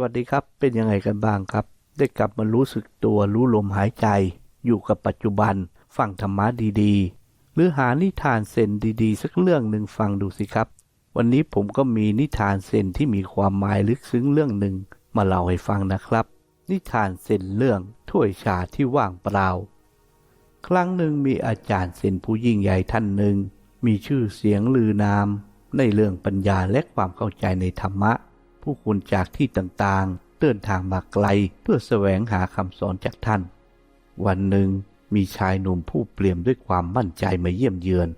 วัสดีครับเป็นยังไงกันบ้างครับ ได้กลับมารู้สึกตัวรู้ลมหายใจ อยู่กับปัจจุบัน ฟังธรรมะดีๆ หรือหานิทานเซนดีๆ สักเรื่องหนึ่งฟังดูสิครับ วันนี้ผมก็มีนิทานเซนที่มีความหมายลึกซึ้งเรื่องหนึ่งมาเล่าให้ฟังนะครับ นิทานเซนเรื่องถ้วยชาที่ว่างเปล่า ครั้งหนึ่งมีอาจารย์เซนผู้ยิ่งใหญ่ท่านหนึ่ง มีชื่อเสียงลือนาม ในเรื่องปัญญาและความเข้าใจในธรรมะ ผู้คนจากที่ต่างๆ เดินทางมาไกลเพื่อแสวงหาคำสอนจากท่าน วันหนึ่งมีชายหนุ่มผู้เปลี่ยมด้วยความมั่นใจมาเยี่ยมเยือน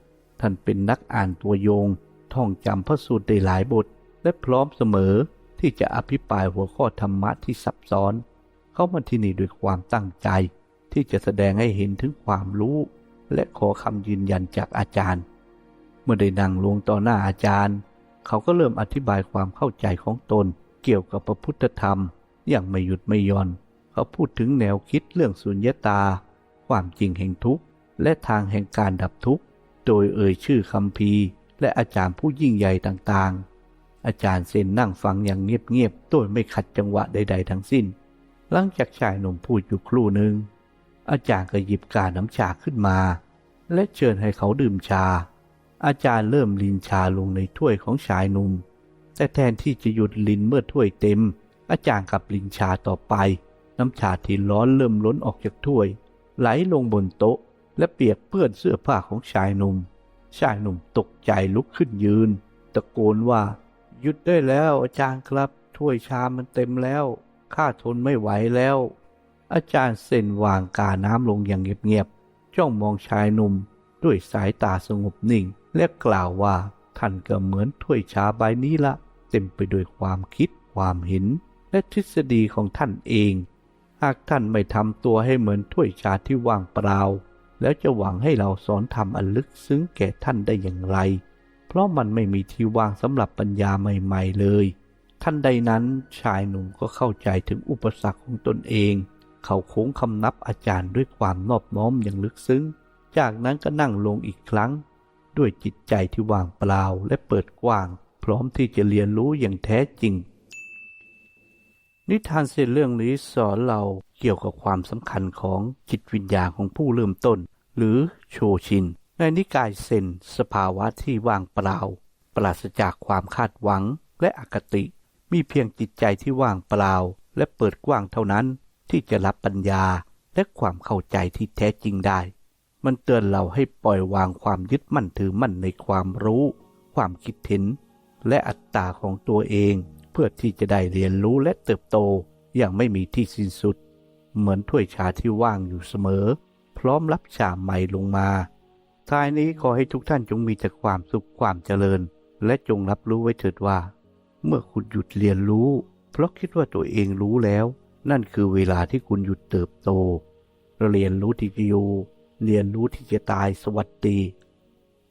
ท่านเป็นนักอ่านตัวโยง ท่องจำพระสูตรได้หลายบท และพร้อมเสมอที่จะอภิปรายหัวข้อธรรมะที่ซับซ้อน เข้ามาที่นี่ด้วยความตั้งใจ ที่จะแสดงให้เห็นถึงความรู้ และขอคำยืนยันจากอาจารย์ เมื่อได้นั่งลงต่อหน้าอาจารย์ เขาก็เริ่มอธิบายความเข้าใจของตน เกี่ยวกับพระพุทธธรรม อย่างไม่หยุดไม่หย่อน เขาพูดถึงแนวคิดเรื่องสุญญตา ความจริงแห่งทุกข์ และทางแห่งการดับทุกข์ โดยเอ่ยชื่อคำพีและอาจารย์ผู้ยิ่งใหญ่ต่างๆ อาจารย์เซนนั่งฟังอย่างเงียบๆ โดยไม่ขัดจังหวะใด ๆ ทั้งสิ้น หลังจากชายหนุ่มพูดอยู่ครู่หนึ่งอาจารย์ก็หยิบกาน้ำชาขึ้นมา และเชิญให้เขาดื่มชา อาจารย์เริ่มลินชาลงในถ้วยของชายหนุ่ม แต่แทนที่จะหยุดลินเมื่อถ้วยเต็ม อาจารย์กลับลินชาต่อไป น้ำชาที่ร้อนเริ่มล้นออกจากถ้วย ไหลลงบนโต๊ะ และเปียกเปื้อนเสื้อผ้าของชายหนุ่ม ชายหนุ่มตกใจลุกขึ้นยืน ตะโกนว่า หยุดได้แล้วอาจารย์ครับ ถ้วยชามันเต็มแล้วข้าทนไม่ไหวแล้ว อาจารย์เซนวางกาน้ำลงอย่างเงียบๆจ้องมองชายหนุ่มด้วยสายตาสงบนิ่ง และกล่าวว่าท่านก็เหมือนถ้วยชาใบนี้ละ เต็มไปด้วยความคิดความเห็น และทฤษฎีของท่านเอง หากท่านไม่ทำตัวให้เหมือนถ้วยชาที่ว่างเปล่า แล้วจะหวังให้เราสอนธรรมอันลึกซึ้งแก่ท่านได้อย่างไร เพราะมันไม่มีที่ว่างสำหรับปัญญาใหม่ๆเลย ท่านใดนั้นชายหนุ่มก็เข้าใจถึงอุปสรรคของตนเอง เขาโค้งคำนับอาจารย์ด้วยความนอบน้อมอย่างลึกซึ้ง จากนั้นก็นั่งลงอีกครั้ง ด้วยจิตใจที่ว่างเปล่าและเปิดกว้าง พร้อมที่จะเรียนรู้อย่างแท้จริง นิทานเส้นเรื่องนี้สอนเราเกี่ยวกับความสำคัญของจิตวิญญาณของผู้เริ่มต้น หรือโชชิน ในนิกายเซนสภาวะที่ว่างเปล่า ปราศจากความคาดหวังและอคติ มีเพียงจิตใจที่ว่างเปล่า และเปิดกว้างเท่านั้นที่จะรับปัญญาและความเข้าใจที่แท้จริงได้ มันเตือนเราให้ปล่อยวางความยึดมั่นถือมั่นในความรู้ ความคิดเห็น และอัตตาของตัวเอง เพื่อที่จะได้เรียนรู้และเติบโตอย่างไม่มีที่สิ้นสุด เหมือนถ้วยชาที่ว่างอยู่เสมอ พร้อมรับชาใหม่ลงมาท้ายนี้ขอให้ทุกท่านจงมีแต่ความสุขความเจริญ และจงรับรู้ไว้เถิดว่า เมื่อคุณหยุดเรียนรู้ เพราะคิดว่าตัวเองรู้แล้ว นั่นคือเวลาที่คุณหยุดเติบโตเรียนรู้ที่จะอยู่ เรียนรู้ที่จะตายสวัสดี